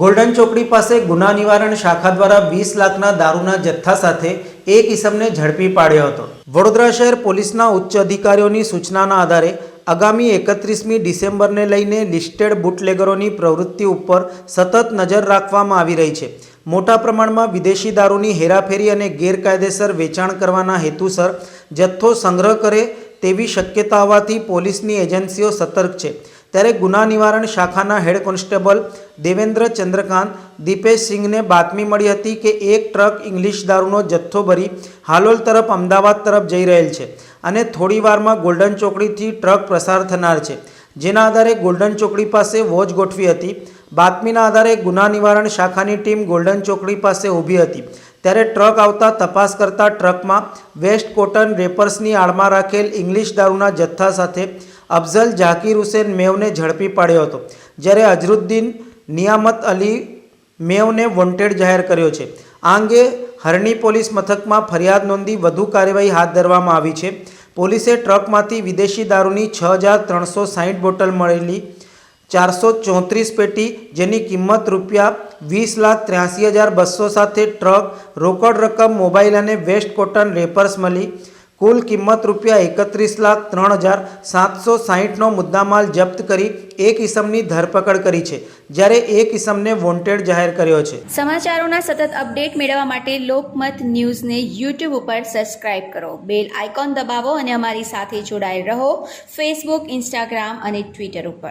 Golden ચોકડી પાસે ગુના નિવારણ શાખા દ્વારા વીસ લાખના દારૂના જથ્થા સાથે એક ઇસમને ઝડપી પાડ્યો હતો. વડોદરા શહેર પોલીસના ઉચ્ચ અધિકારીઓની સૂચનાના આધારે આગામી એકત્રીસમી ડિસેમ્બરને લઈને લિસ્ટેડ બુટલેગરોની પ્રવૃત્તિ ઉપર સતત નજર રાખવામાં આવી રહી છે. મોટા પ્રમાણમાં વિદેશી દારૂની હેરાફેરી અને ગેરકાયદેસર વેચાણ કરવાના હેતુસર જથ્થો સંગ્રહ કરે તેવી શક્યતા હોવાથી પોલીસની એજન્સીઓ સતર્ક છે. ત્યારે ગુના નિવારણ શાખાના હેડ કોન્સ્ટેબલ દેવેન્દ્ર ચંદ્રકાંત દીપેશ સિંઘને બાતમી મળી હતી કે એક ટ્રક ઇંગ્લિશ દારૂનો જથ્થો ભરી હાલોલ તરફ અમદાવાદ તરફ જઈ રહેલ છે અને થોડી વારમાં ગોલ્ડન ચોકડીથી ટ્રક પ્રસાર થનાર છે. જેના આધારે ગોલ્ડન ચોકડી પાસે વોચ ગોઠવી હતી. બાતમીના આધારે ગુના નિવારણ શાખાની ટીમ ગોલ્ડન ચોકડી પાસે ઊભી હતી. ત્યારે ટ્રક આવતા તપાસ કરતા ટ્રકમાં વેસ્ટ કોટન રેપર્સની આડમાં રાખેલ ઇંગ્લિશ દારૂના જથ્થા સાથે અફઝલ ઝાકીર હુસેન મેવને ઝડપી પાડ્યો હતો, જ્યારે અઝરુદ્દીન નિયામત અલી મેવને વોન્ટેડ જાહેર કર્યો છે. આ અંગે હરણી પોલીસ મથકમાં ફરિયાદ નોંધી વધુ કાર્યવાહી હાથ ધરવામાં આવી છે. પોલીસે ટ્રકમાંથી વિદેશી દારૂની છ હજાર ત્રણસો સાહીઠ બોટલ મળેલી ચારસો ચોત્રીસ પેટી, જેની કિંમત રૂપિયા વીસ લાખ ત્ર્યાસી હજાર બસો સાથે ટ્રક રોકડ રકમ, મોબાઈલ અને વેસ્ટ કોટન રેપર્સ મળી. કુલ કિંમત રૂપિયા એકત્રીસ લાખ ત્રણ હજાર સાતસો સાહીઠનો મુદ્દામાલ જપ્ત કરી એક ઇસમની ધરપકડ કરી છે, જ્યારે એક ઇસમને વોન્ટેડ જાહેર કર્યો છે. સમાચારોના સતત અપડેટ મેળવવા માટે લોકમત ન્યૂઝને યુટ્યુબ ઉપર સબસ્ક્રાઇબ કરો. બેલ આઇકોન દબાવો અને અમારી સાથે જોડાયેલ રહો ફેસબુક, ઇન્સ્ટાગ્રામ અને ટ્વિટર ઉપર.